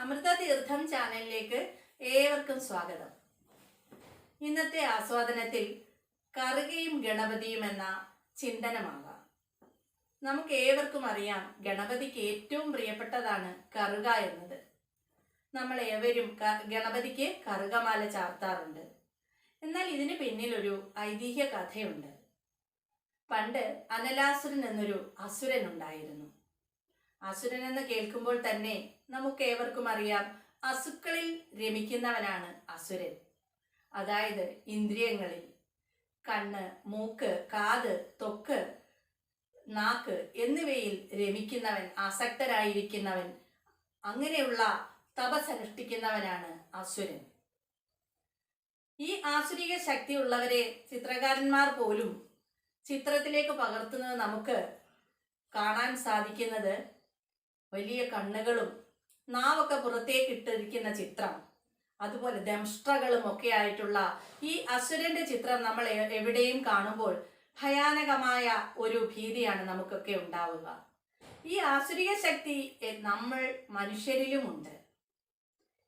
അമൃത തീർത്ഥം ചാനലിലേക്ക് ഏവർക്കും സ്വാഗതം. ഇന്നത്തെ ആസ്വാദനത്തിൽ കറുകയും ഗണപതിയും എന്ന ചിന്തനമാകാം. നമുക്ക് ഏവർക്കും അറിയാം ഗണപതിക്ക് ഏറ്റവും പ്രിയപ്പെട്ടതാണ് കറുക എന്നത്. നമ്മൾ ഏവരും ഗണപതിക്ക് കറുകമാല ചാർത്താറുണ്ട്. എന്നാൽ ഇതിന് പിന്നിൽ ഒരു ഐതിഹ്യ കഥയുണ്ട്. പണ്ട് അനലാസുരൻ എന്നൊരു അസുരൻ ഉണ്ടായിരുന്നു. അസുരൻ എന്ന് കേൾക്കുമ്പോൾ തന്നെ നമുക്ക് ഏവർക്കും അറിയാം അസുക്കളിൽ രമിക്കുന്നവനാണ് അസുരൻ. അതായത് ഇന്ദ്രിയങ്ങളിൽ കണ്ണ് മൂക്ക് കാത് തൊക്ക് നാക്ക് എന്നിവയിൽ രമിക്കുന്നവൻ ആസക്തരായിരിക്കുന്നവൻ അങ്ങനെയുള്ള തപസനുഷ്ഠിക്കുന്നവനാണ് അസുരൻ. ഈ ആസുരിക ശക്തി ഉള്ളവരെ ചിത്രകാരന്മാർ പോലും ചിത്രത്തിലേക്ക് പകർത്തുന്നത് നമുക്ക് കാണാൻ സാധിക്കുന്നത് വലിയ കണ്ണുകളും നാവൊക്കെ പുറത്തേക്ക് ഇട്ടിരിക്കുന്ന ചിത്രം. അതുപോലെ ദംഷ്ട്രകളും ഒക്കെ ആയിട്ടുള്ള ഈ അസുരന്റെ ചിത്രം നമ്മൾ എവിടെയും കാണുമ്പോൾ ഭയാനകമായ ഒരു ഭീതിയാണ് നമുക്കൊക്കെ ഉണ്ടാവുക. ഈ ആസുരിക ശക്തി നമ്മൾ മനുഷ്യരിലുമുണ്ട്.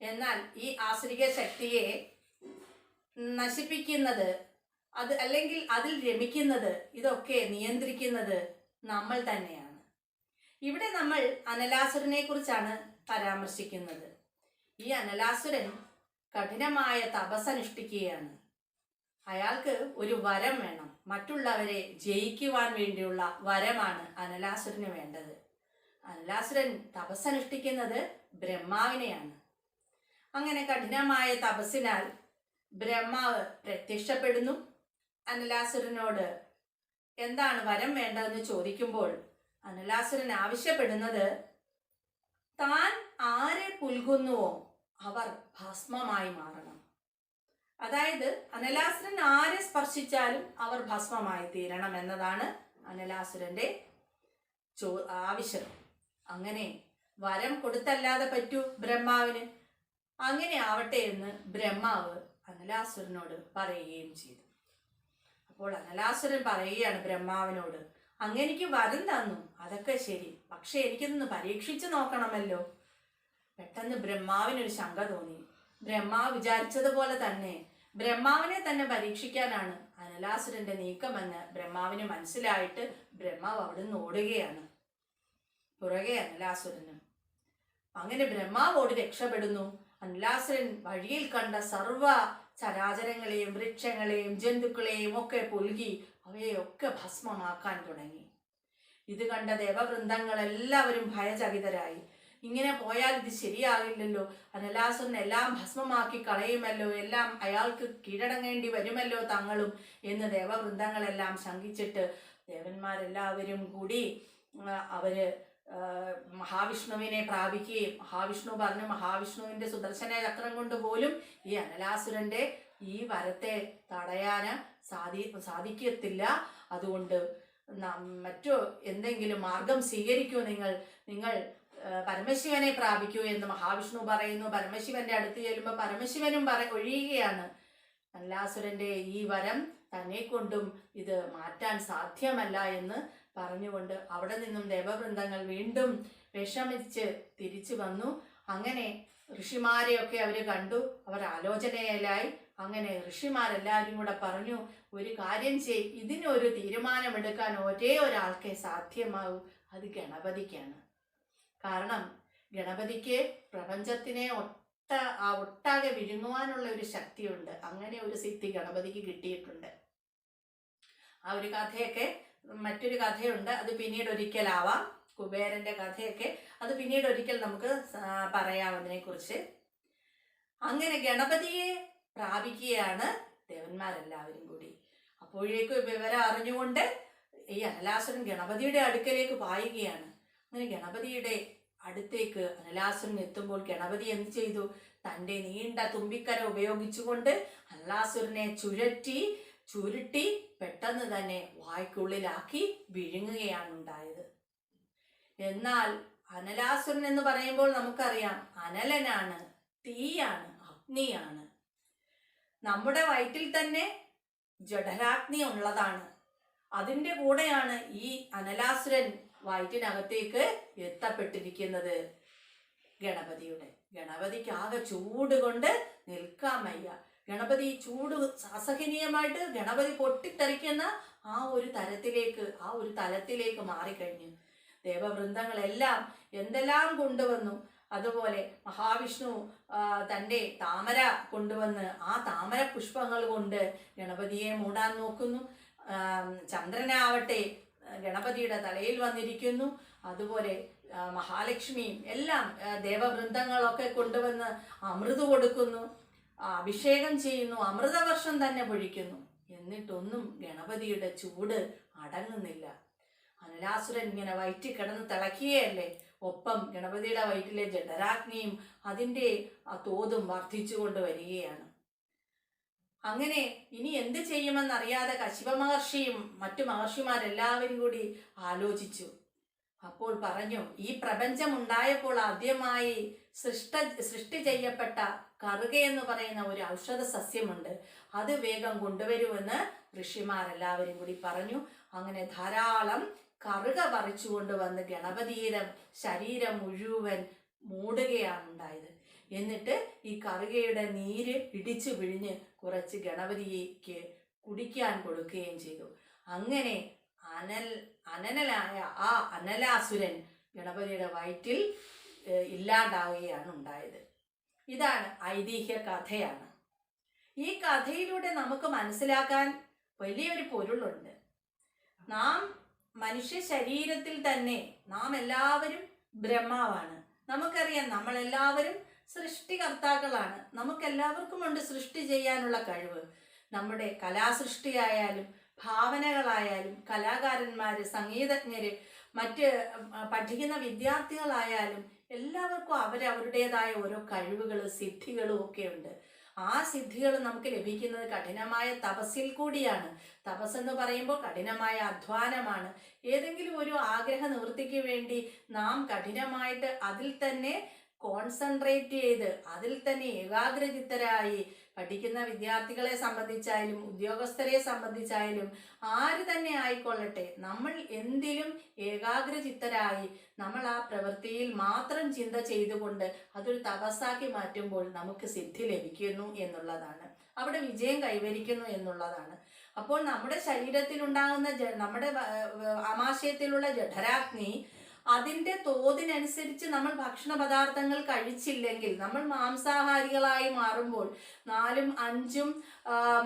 എന്നാൽ ഈ ആസുരിക ശക്തിയെ നശിപ്പിക്കുന്നത് അത് അല്ലെങ്കിൽ അതിൽ രമിക്കുന്നത് ഇതൊക്കെ നിയന്ത്രിക്കുന്നത് നമ്മൾ തന്നെയാണ്. ഇവിടെ നമ്മൾ അനലാസുരനെ കുറിച്ചാണ് പരാമർശിക്കുന്നത്. ഈ അനലാസുരൻ കഠിനമായ തപസ് തപസ്സനുഷ്ഠിക്കുകയാണ് അയാൾക്ക് ഒരു വരം വേണം. മറ്റുള്ളവരെ ജയിക്കുവാൻ വേണ്ടിയുള്ള വരമാണ് അനലാസുരന് വേണ്ടത്. അനലാസുരൻ തപസ്സനുഷ്ഠിക്കുന്നത് ബ്രഹ്മാവിനെയാണ്. അങ്ങനെ കഠിനമായ തപസ്സിനാൽ ബ്രഹ്മാവ് പ്രത്യക്ഷപ്പെടുന്നു. അനലാസുരനോട് എന്താണ് വരം വേണ്ടതെന്ന് ചോദിക്കുമ്പോൾ അനലാസുരൻ ആവശ്യപ്പെടുന്നത് താൻ ആരെ പുൽകുന്നുവോ അവർ ഭസ്മമായി മാറണം. അതായത് അനലാസുരൻ ആരെ സ്പർശിച്ചാലും അവർ ഭസ്മമായി തീരണം എന്നതാണ് അനലാസുരന്റെ ചോ ആവശ്യം. അങ്ങനെ വരം കൊടുത്തല്ലാതെ പറ്റൂ ബ്രഹ്മാവിന്. അങ്ങനെ ആവട്ടെ എന്ന് ബ്രഹ്മാവ് അനലാസുരനോട് പറയുകയും ചെയ്തു. അപ്പോൾ അനലാസുരൻ പറയുകയാണ് ബ്രഹ്മാവിനോട് അങ്ങനെക്ക് വരം തന്നു. അതൊക്കെ ശരി. പക്ഷെ എനിക്കിതൊന്ന് പരീക്ഷിച്ചു നോക്കണമല്ലോ. പെട്ടെന്ന് ബ്രഹ്മാവിനൊരു ശങ്ക തോന്നി. ബ്രഹ്മാവ് വിചാരിച്ചതുപോലെ തന്നെ. ബ്രഹ്മാവിനെ തന്നെ പരീക്ഷിക്കാനാണ് അനലാസുരന്റെ നീക്കമെന്ന് ബ്രഹ്മാവിന് മനസ്സിലായിട്ട് ബ്രഹ്മാവ് അവിടുന്ന് ഓടുകയാണ്. പുറകെ അനലാസുരനും. അങ്ങനെ ബ്രഹ്മാവോട് രക്ഷപ്പെടുന്നു. അനലാസുരൻ വഴിയിൽ കണ്ട സർവ ചരാചരങ്ങളെയും വൃക്ഷങ്ങളെയും ജന്തുക്കളെയും ഒക്കെ പുൽകി അവയെയൊക്കെ ഭസ്മമാക്കാൻ തുടങ്ങി. ഇത് കണ്ട ദേവവൃന്ദങ്ങളെല്ലാവരും ഭയചകിതരായി. ഇങ്ങനെ പോയാൽ ഇത് ശരിയാകില്ലല്ലോ. അനലാസുരൻ എല്ലാം ഭസ്മമാക്കി കളയുമല്ലോ. എല്ലാം അയാൾക്ക് കീഴടങ്ങേണ്ടി വരുമല്ലോ തങ്ങളും എന്ന് ദേവവൃന്ദങ്ങളെല്ലാം ശങ്കിച്ചിട്ട് ദേവന്മാരെല്ലാവരും കൂടി അവർ മഹാവിഷ്ണുവിനെ പ്രാപിക്കുകയും മഹാവിഷ്ണു പറഞ്ഞു മഹാവിഷ്ണുവിന്റെ സുദർശന ചക്രം കൊണ്ട് പോലും ഈ അനലാസുരന്റെ ഈ വരത്തെ തടയാന് സാധി സാധിക്കത്തില്ല. അതുകൊണ്ട് മറ്റു എന്തെങ്കിലും മാർഗം സ്വീകരിക്കൂ നിങ്ങൾ. നിങ്ങൾ പരമശിവനെ പ്രാപിക്കൂ എന്ന് മഹാവിഷ്ണു പറയുന്നു. പരമശിവന്റെ അടുത്ത് ചെല്ലുമ്പോൾ പരമശിവനും പറ ഒഴിയുകയാണ്. അല്ലാസുരന്റെ ഈ വരം തന്നെ കൊണ്ടും ഇത് മാറ്റാൻ സാധ്യമല്ല എന്ന് പറഞ്ഞുകൊണ്ട് അവിടെ നിന്നും ദേവവൃന്ദങ്ങൾ വീണ്ടും വിഷമിച്ച് തിരിച്ചു വന്നു. അങ്ങനെ ഋഷിമാരെയൊക്കെ അവർ കണ്ടു. അവർ ആലോചനയിലായി. അങ്ങനെ ഋഷിമാരെല്ലാവരും കൂടെ പറഞ്ഞു ഒരു കാര്യം ചെയ് ഇതിനൊരു തീരുമാനമെടുക്കാൻ ഒരേ ഒരാൾക്കേ സാധ്യമാവൂ അത് ഗണപതിക്കാണ്. കാരണം ഗണപതിക്ക് പ്രപഞ്ചത്തിനെ ഒട്ട ആ ഒട്ടാകെ വിഴുങ്ങുവാനുള്ള ഒരു ശക്തിയുണ്ട്. അങ്ങനെ ഒരു സിദ്ധി ഗണപതിക്ക് കിട്ടിയിട്ടുണ്ട്. ആ ഒരു കഥയൊക്കെ മറ്റൊരു കഥയുണ്ട് അത് പിന്നീട് ഒരിക്കലാവാം. കുബേരന്റെ കഥയൊക്കെ അത് പിന്നീട് ഒരിക്കൽ നമുക്ക് പറയാം അതിനെക്കുറിച്ച്. അങ്ങനെ ഗണപതിയെ പ്രാപിക്കുകയാണ് ദേവന്മാരെല്ലാവരും കൂടി. അപ്പോഴേക്കും വിവരം അറിഞ്ഞുകൊണ്ട് ഈ അനലാസുരൻ ഗണപതിയുടെ അടുക്കലേക്ക് പായുകയാണ്. അങ്ങനെ ഗണപതിയുടെ അടുത്തേക്ക് അനലാസുരൻ എത്തുമ്പോൾ ഗണപതി എന്ത് ചെയ്തു? തന്റെ നീണ്ട തുമ്പിക്കര ഉപയോഗിച്ചുകൊണ്ട് അനലാസുരനെ ചുഴറ്റി ചുരുട്ടി പെട്ടെന്ന് തന്നെ വായ്ക്കുള്ളിലാക്കി വിഴുങ്ങുകയാണ് ഉണ്ടായത്. എന്നാൽ അനലാസുരൻ എന്ന് പറയുമ്പോൾ നമുക്കറിയാം അനലനാണ് തീയാണ് അഗ്നിയാണ്. നമ്മുടെ വയറ്റിൽ തന്നെ ജഠരാഗ്നി ഉള്ളതാണ്. അതിന്റെ കൂടെയാണ് ഈ അനലാസുരൻ വയറ്റിനകത്തേക്ക് എത്തപ്പെട്ടിരിക്കുന്നത്. ഗണപതിയുടെ ഗണപതിക്ക് ആകെ ചൂട് കൊണ്ട് നിൽക്കാൻ വയ്യ. ഗണപതി ചൂട് അസഹനീയമായിട്ട് ഗണപതി പൊട്ടിത്തെറിക്കുന്ന ആ ഒരു തരത്തിലേക്ക് ആ ഒരു തലത്തിലേക്ക് മാറിക്കഴിഞ്ഞു. ദേവവൃന്ദങ്ങളെല്ലാം എന്തെല്ലാം കൊണ്ടുവന്നു അതുപോലെ മഹാവിഷ്ണു തന്റെ താമര കൊണ്ടുവന്ന് ആ താമര പുഷ്പങ്ങൾ കൊണ്ട് ഗണപതിയെ മൂടാൻ നോക്കുന്നു. ചന്ദ്രനാവട്ടെ ഗണപതിയുടെ തലയിൽ വന്നിരിക്കുന്നു. അതുപോലെ മഹാലക്ഷ്മിയും എല്ലാം ദേവവൃന്ദങ്ങളൊക്കെ കൊണ്ടുവന്ന് അമൃത് കൊടുക്കുന്നു. അഭിഷേകം ചെയ്യുന്നു. അമൃതവർഷം തന്നെ പൊഴിക്കുന്നു. എന്നിട്ടൊന്നും ഗണപതിയുടെ ചൂട് അടങ്ങുന്നില്ല. അനലാസുരൻ ഇങ്ങനെ വയറ്റി കിടന്ന് തിളക്കുകയല്ലേ? ഒപ്പം ഗണപതിയുടെ വയറ്റിലെ ജഠരാഗ്നിയും അതിന്റെ ആ തോതും വർദ്ധിച്ചുകൊണ്ട് വരികയാണ്. അങ്ങനെ ഇനി എന്ത് ചെയ്യുമെന്നറിയാതെ കശിപ മഹർഷിയും മറ്റു മഹർഷിമാരെല്ലാവരും കൂടി ആലോചിച്ചു. അപ്പോൾ പറഞ്ഞു ഈ പ്രപഞ്ചം ഉണ്ടായപ്പോൾ ആദ്യമായി സൃഷ്ട സൃഷ്ടി ചെയ്യപ്പെട്ട കറുക എന്ന് പറയുന്ന ഒരു ഔഷധ സസ്യമുണ്ട്. അത് വേഗം കൊണ്ടുവരുമെന്ന് ഋഷിമാരെല്ലാവരും കൂടി പറഞ്ഞു. അങ്ങനെ ധാരാളം കറുക പറിച്ചു കൊണ്ടുവന്ന് ഗണപതിയുടെ ശരീരം മുഴുവൻ മൂടുകയാണ് ഉണ്ടായത്. എന്നിട്ട് ഈ കറുകയുടെ നീര് ഇടിച്ചു പിഴിഞ്ഞ് കുറച്ച് ഗണപതിക്ക് കുടിക്കാൻ കൊടുക്കുകയും ചെയ്തു. അങ്ങനെ അനൽ അനനലായ ആ അനലാസുരൻ ഗണപതിയുടെ വയറ്റിൽ ഇല്ലാണ്ടാവുകയാണ് ഉണ്ടായത്. ഇതാണ് ഐതിഹ്യ കഥയാണ്. ഈ കഥയിലൂടെ നമുക്ക് മനസ്സിലാക്കാൻ വലിയൊരു പൊരുളുണ്ട്. നാം മനുഷ്യ ശരീരത്തിൽ തന്നെ നാം എല്ലാവരും ബ്രഹ്മാവാണ്. നമുക്കറിയാം നമ്മളെല്ലാവരും സൃഷ്ടികർത്താക്കളാണ്. നമുക്കെല്ലാവർക്കും ഉണ്ട് സൃഷ്ടി ചെയ്യാനുള്ള കഴിവ്. നമ്മുടെ കലാസൃഷ്ടിയായാലും ഭാവനകളായാലും കലാകാരന്മാര് സംഗീതജ്ഞര് മറ്റ് പഠിക്കുന്ന വിദ്യാർത്ഥികളായാലും എല്ലാവർക്കും അവരവരുടേതായ ഓരോ കഴിവുകൾ സിദ്ധികളും ഒക്കെ ഉണ്ട്. ആ സിദ്ധികൾ നമുക്ക് ലഭിക്കുന്നത് കഠിനമായ തപസ്സിൽ കൂടിയാണ്. തപസ് എന്ന് പറയുമ്പോൾ കഠിനമായ അധ്വാനമാണ്. ഏതെങ്കിലും ഒരു ആഗ്രഹ നിവൃത്തിക്ക് വേണ്ടി നാം കഠിനമായിട്ട് അതിൽ തന്നെ കോൺസെൻട്രേറ്റ് ചെയ്ത് അതിൽ തന്നെ ഏകാഗ്രചിത്തരായി പഠിക്കുന്ന വിദ്യാർത്ഥികളെ സംബന്ധിച്ചായാലും ഉദ്യോഗസ്ഥരെ സംബന്ധിച്ചായാലും ആര് തന്നെ ആയിക്കൊള്ളട്ടെ നമ്മൾ എന്തിലും ഏകാഗ്രചിത്തരായി നമ്മൾ ആ പ്രവൃത്തിയിൽ മാത്രം ചിന്ത ചെയ്തുകൊണ്ട് അതൊരു തപസ്സാക്കി മാറ്റുമ്പോൾ നമുക്ക് സിദ്ധി ലഭിക്കുന്നു എന്നുള്ളതാണ്. അവിടെ വിജയം കൈവരിക്കുന്നു എന്നുള്ളതാണ്. അപ്പോൾ നമ്മുടെ ശരീരത്തിലുണ്ടാകുന്ന നമ്മുടെ ആമാശയത്തിലുള്ള ജഠരാഗ്നി അതിന്റെ തോതിനനുസരിച്ച് നമ്മൾ ഭക്ഷണ പദാർത്ഥങ്ങൾ കഴിച്ചില്ലെങ്കിൽ നമ്മൾ മാംസാഹാരികളായി മാറുമ്പോൾ നാലും അഞ്ചും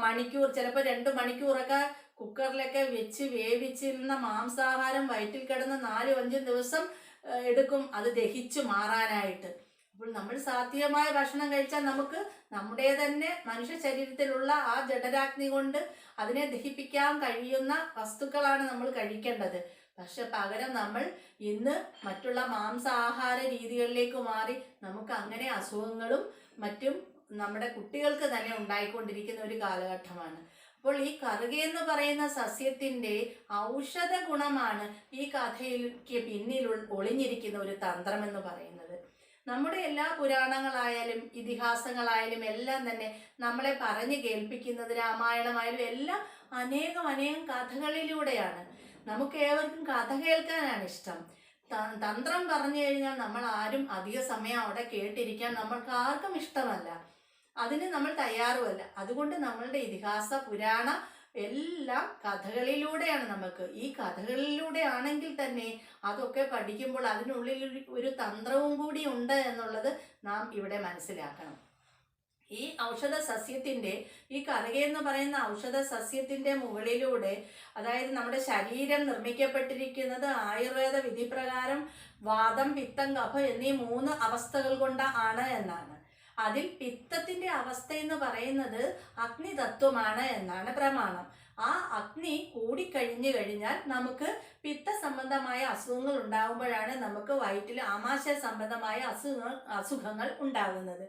മണിക്കൂർ ചിലപ്പോൾ രണ്ട് മണിക്കൂറൊക്കെ കുക്കറിലൊക്കെ വെച്ച് വേവിച്ചിരുന്ന മാംസാഹാരം വയറ്റിൽ കിടന്ന് നാലും അഞ്ചും ദിവസം എടുക്കും. അത് ദഹിച്ചു മാറാനായിട്ട്. അപ്പോൾ നമ്മൾ സാധ്യമായ ഭക്ഷണം കഴിച്ചാൽ നമുക്ക് നമ്മുടെ തന്നെ മനുഷ്യ ശരീരത്തിലുള്ള ആ ജഠരാഗ്നി കൊണ്ട് അതിനെ ദഹിപ്പിക്കാൻ കഴിയുന്ന വസ്തുക്കളാണ് നമ്മൾ കഴിക്കേണ്ടത്. പക്ഷെ പകരം നമ്മൾ ഇന്ന് മറ്റുള്ള മാംസാഹാര രീതികളിലേക്ക് മാറി നമുക്ക് അങ്ങനെ അസുഖങ്ങളും മറ്റും നമ്മുടെ കുട്ടികൾക്ക് തന്നെ ഉണ്ടായിക്കൊണ്ടിരിക്കുന്ന ഒരു കാലഘട്ടമാണ്. അപ്പോൾ ഈ കറുക എന്ന് പറയുന്ന സസ്യത്തിന്റെ ഔഷധ ഗുണമാണ് ഈ കഥയിലേക്ക് പിന്നിൽ ഒളിഞ്ഞിരിക്കുന്ന ഒരു തന്ത്രം എന്ന് പറയുന്നത്. നമ്മുടെ എല്ലാ പുരാണങ്ങളായാലും ഇതിഹാസങ്ങളായാലും എല്ലാം തന്നെ നമ്മളെ പറഞ്ഞു കേൾപ്പിക്കുന്നത് രാമായണമായാലും എല്ലാം അനേകം അനേകം കഥകളിലൂടെയാണ്. നമുക്ക് ഏവർക്കും കഥ കേൾക്കാനാണ് ഇഷ്ടം. തന്ത്രം പറഞ്ഞു കഴിഞ്ഞാൽ നമ്മൾ ആരും അധിക സമയം അവിടെ കേട്ടിരിക്കാൻ നമ്മൾക്ക് ആർക്കും ഇഷ്ടമല്ല. അതിന് നമ്മൾ തയ്യാറുമല്ല. അതുകൊണ്ട് നമ്മളുടെ ഇതിഹാസ പുരാണ എല്ലാം കഥകളിലൂടെയാണ് നമുക്ക് ഈ കഥകളിലൂടെ ആണെങ്കിൽ തന്നെ അതൊക്കെ പഠിക്കുമ്പോൾ അതിനുള്ളിൽ ഒരു- തന്ത്രവും കൂടി ഉണ്ട് എന്നുള്ളത് നാം ഇവിടെ മനസ്സിലാക്കണം. ഈ ഔഷധ സസ്യത്തിന്റെ ഈ കറുക എന്ന് പറയുന്ന ഔഷധ സസ്യത്തിന്റെ മുകളിലൂടെ അതായത് നമ്മുടെ ശരീരം നിർമ്മിക്കപ്പെട്ടിരിക്കുന്നത് ആയുർവേദ വിധിപ്രകാരം വാദം പിത്തം കഫ എന്നീ മൂന്ന് അവസ്ഥകൾ കൊണ്ട് ആണ് എന്നാണ്. അതിൽ പിത്തത്തിന്റെ അവസ്ഥ എന്ന് പറയുന്നത് അഗ്നിതത്വമാണ് എന്നാണ് പ്രമാണം. ആ അഗ്നി കൂടിക്കഴിഞ്ഞു കഴിഞ്ഞാൽ നമുക്ക് പിത്ത സംബന്ധമായ അസുഖങ്ങൾ ഉണ്ടാകുമ്പോഴാണ് നമുക്ക് വയറ്റിൽ ആമാശയ സംബന്ധമായ അസുഖങ്ങൾ അസുഖങ്ങൾ ഉണ്ടാകുന്നത്.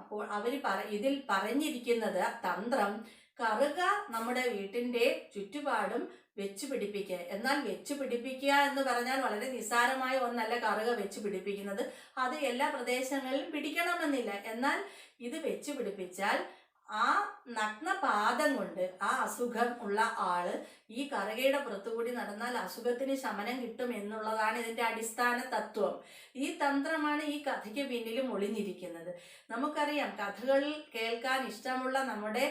അപ്പോൾ അവർ പറ ഇതിൽ പറഞ്ഞിരിക്കുന്നത് തന്ത്രം കറുക നമ്മുടെ വീട്ടിന്റെ ചുറ്റുപാടും വെച്ച് പിടിപ്പിക്കുക എന്നാൽ വെച്ച് പിടിപ്പിക്കുക എന്ന് പറഞ്ഞാൽ വളരെ നിസ്സാരമായ ഒന്നല്ല കറുക വെച്ച് പിടിപ്പിക്കുന്നത്. അത് എല്ലാ പ്രദേശങ്ങളിലും പിടിക്കണമെന്നില്ല. എന്നാൽ ഇത് വെച്ച് പിടിപ്പിച്ചാൽ ആ നഗ്നപാദം കൊണ്ട് ആ അസുഖം ഉള്ള ആൾ ഈ കറുകയുടെ പുറത്തുകൂടി നടന്നാൽ അസുഖത്തിന് ശമനം കിട്ടും എന്നുള്ളതാണ് ഇതിന്റെ അടിസ്ഥാന തത്വം. ഈ തന്ത്രമാണ് ഈ കഥയ്ക്ക് പിന്നിലും ഒളിഞ്ഞിരിക്കുന്നത്. നമുക്കറിയാം കഥകൾ കേൾക്കാൻ ഇഷ്ടമുള്ള നമ്മുടെ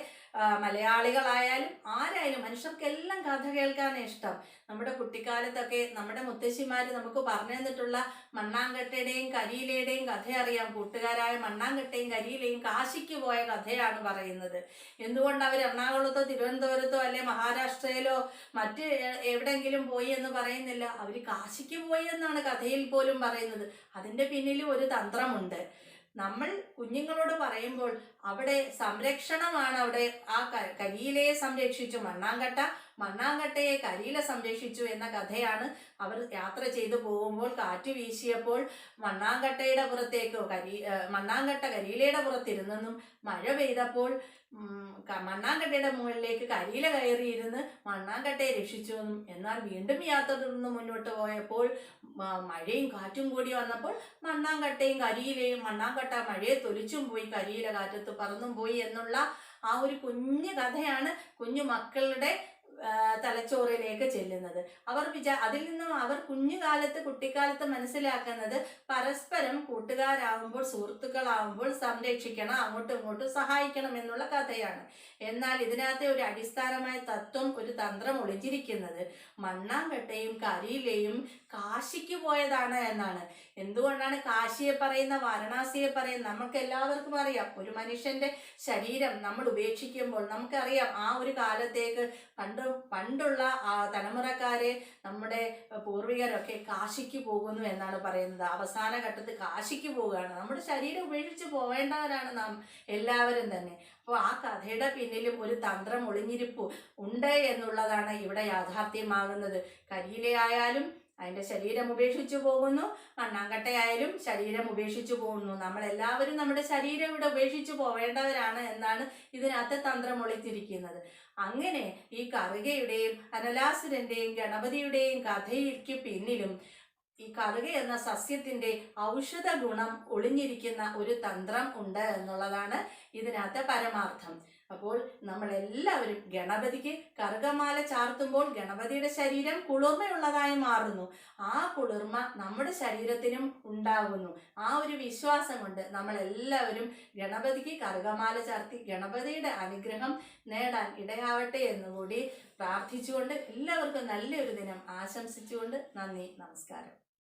മലയാളികളായാലും ആരായാലും മനുഷ്യർക്കെല്ലാം കഥ കേൾക്കാനേ ഇഷ്ടം. നമ്മുടെ കുട്ടിക്കാലത്തൊക്കെ നമ്മുടെ മുത്തശ്ശിമാർ നമുക്ക് പറഞ്ഞു തന്നിട്ടുള്ള മണ്ണാങ്കട്ടയുടെയും കരിയിലയുടെയും കഥ അറിയാം കൂട്ടുകാരായ മണ്ണാങ്കട്ടയും കരിയിലയും കാശിക്ക് പോയ കഥയാണ് പറയുന്നത്. എന്തുകൊണ്ട് അവർ എറണാകുളത്തോ തിരുവനന്തപുരത്തോ അല്ലെ മഹാരാഷ്ട്രയിലോ മറ്റ് എവിടെങ്കിലും പോയി എന്ന് പറയുന്നില്ല? അവർ കാശിക്ക് പോയി എന്നാണ് കഥയിൽ പോലും പറയുന്നത്. അതിന്റെ പിന്നിലും ഒരു തന്ത്രമുണ്ട്. നമ്മൾ കുഞ്ഞുങ്ങളോട് പറയുമ്പോൾ അവിടെ സംരക്ഷണമാണ് അവിടെ ആ കരിയിലയെ സംരക്ഷിച്ചു മണ്ണാങ്കട്ട മണ്ണാങ്കട്ടയെ കരിയില സംരക്ഷിച്ചു എന്ന കഥയാണ് അവർ യാത്ര ചെയ്തു പോകുമ്പോൾ കാറ്റ് വീശിയപ്പോൾ മണ്ണാങ്കട്ടയുടെ പുറത്തേക്കോ കരി മണ്ണാങ്കട്ട കരിയിലയുടെ പുറത്തിരുന്നെന്നും മഴ പെയ്തപ്പോൾ മണ്ണാങ്കട്ടയുടെ മുകളിലേക്ക് കരിയില കയറിയിരുന്ന് മണ്ണാങ്കട്ടയെ രക്ഷിച്ചു എന്നും. എന്നാൽ വീണ്ടും യാത്ര തുടർന്ന് മുന്നോട്ട് പോയപ്പോൾ മഴയും കാറ്റും കൂടി വന്നപ്പോൾ മണ്ണാങ്കട്ടയും കരിയിലയും മണ്ണാങ്കട്ട മഴയെ തൊലിച്ചും പോയി കരിയില കാറ്റത്ത് പറന്നും പോയി എന്നുള്ള ആ ഒരു കുഞ്ഞു കഥയാണ് കുഞ്ഞു മക്കളുടെ തലച്ചോറിലേക്ക് ചെല്ലുന്നത്. അവർ വിചാ അതിൽ നിന്നും അവർ കുഞ്ഞുകാലത്ത് കുട്ടിക്കാലത്ത് മനസ്സിലാക്കുന്നത് പരസ്പരം കൂട്ടുകാരാകുമ്പോൾ സുഹൃത്തുക്കളാവുമ്പോൾ സംരക്ഷിക്കണം അങ്ങോട്ടും ഇങ്ങോട്ടും സഹായിക്കണം എന്നുള്ള കഥയാണ്. എന്നാൽ ഇതിനകത്തെ ഒരു അടിസ്ഥാനമായ തത്വം ഒരു തന്ത്രം ഒളിച്ചിരിക്കുന്നത് മണ്ണാങ്കട്ടയും കരിയിലെയും കാശിക്ക് പോയതാണ് എന്നാണ്. എന്തുകൊണ്ടാണ് കാശിയെ പറയുന്ന വാരണാസിയെ പറയുന്ന? നമുക്ക് എല്ലാവർക്കും അറിയാം. ഒരു മനുഷ്യന്റെ ശരീരം നമ്മൾ ഉപേക്ഷിക്കുമ്പോൾ നമുക്കറിയാം ആ ഒരു കാലത്തേക്ക് പണ്ട് പണ്ടുള്ള തലമുറക്കാരെ നമ്മുടെ പൂർവികരൊക്കെ കാശിക്ക് പോകുന്നു എന്നാണ് പറയുന്നത്. അവസാന ഘട്ടത്തിൽ കാശിക്ക് പോവുകയാണ്. നമ്മുടെ ശരീരം ഉപേക്ഷിച്ച് പോവേണ്ടവരാണ് നാം എല്ലാവരും തന്നെ. അപ്പോൾ ആ കഥയുടെ പിന്നിലും ഒരു തന്ത്രം ഒളിഞ്ഞിരിപ്പ് ഉണ്ട് എന്നുള്ളതാണ് ഇവിടെ യാഥാർത്ഥ്യമാകുന്നത്. കരിയിലയായാലും അതിന്റെ ശരീരം ഉപേക്ഷിച്ചു പോകുന്നു. മണ്ണാങ്കട്ടയായാലും ശരീരം ഉപേക്ഷിച്ചു പോകുന്നു. നമ്മൾ എല്ലാവരും നമ്മുടെ ശരീരം ഇവിടെ ഉപേക്ഷിച്ചു പോവേണ്ടവരാണ് എന്നാണ് ഇതിനകത്ത് തന്ത്രം ഒളിച്ചിരിക്കുന്നത്. അങ്ങനെ ഈ കറുകയുടെയും അനലാസുരന്റെയും ഗണപതിയുടെയും കഥയ്ക്ക് പിന്നിലും ഈ കറുക എന്ന സസ്യത്തിന്റെ ഔഷധ ഗുണം ഒളിഞ്ഞിരിക്കുന്ന ഒരു തന്ത്രം ഉണ്ട് എന്നുള്ളതാണ് ഇതിനകത്തെ പരമാർത്ഥം. അപ്പോൾ നമ്മൾ എല്ലാവരും ഗണപതിക്ക് കറുകമാല ചാർത്തുമ്പോൾ ഗണപതിയുടെ ശരീരം കുളിർമയുള്ളതായി മാറുന്നു. ആ കുളിർമ നമ്മുടെ ശരീരത്തിനും ഉണ്ടാകുന്നു ആ ഒരു വിശ്വാസം കൊണ്ട് നമ്മൾ എല്ലാവരും ഗണപതിക്ക് കറുകമാല ചാർത്തി ഗണപതിയുടെ അനുഗ്രഹം നേടാൻ ഇടയാവട്ടെ എന്നുകൂടി പ്രാർത്ഥിച്ചുകൊണ്ട് എല്ലാവർക്കും നല്ലൊരു ദിനം ആശംസിച്ചുകൊണ്ട് നന്ദി നമസ്കാരം.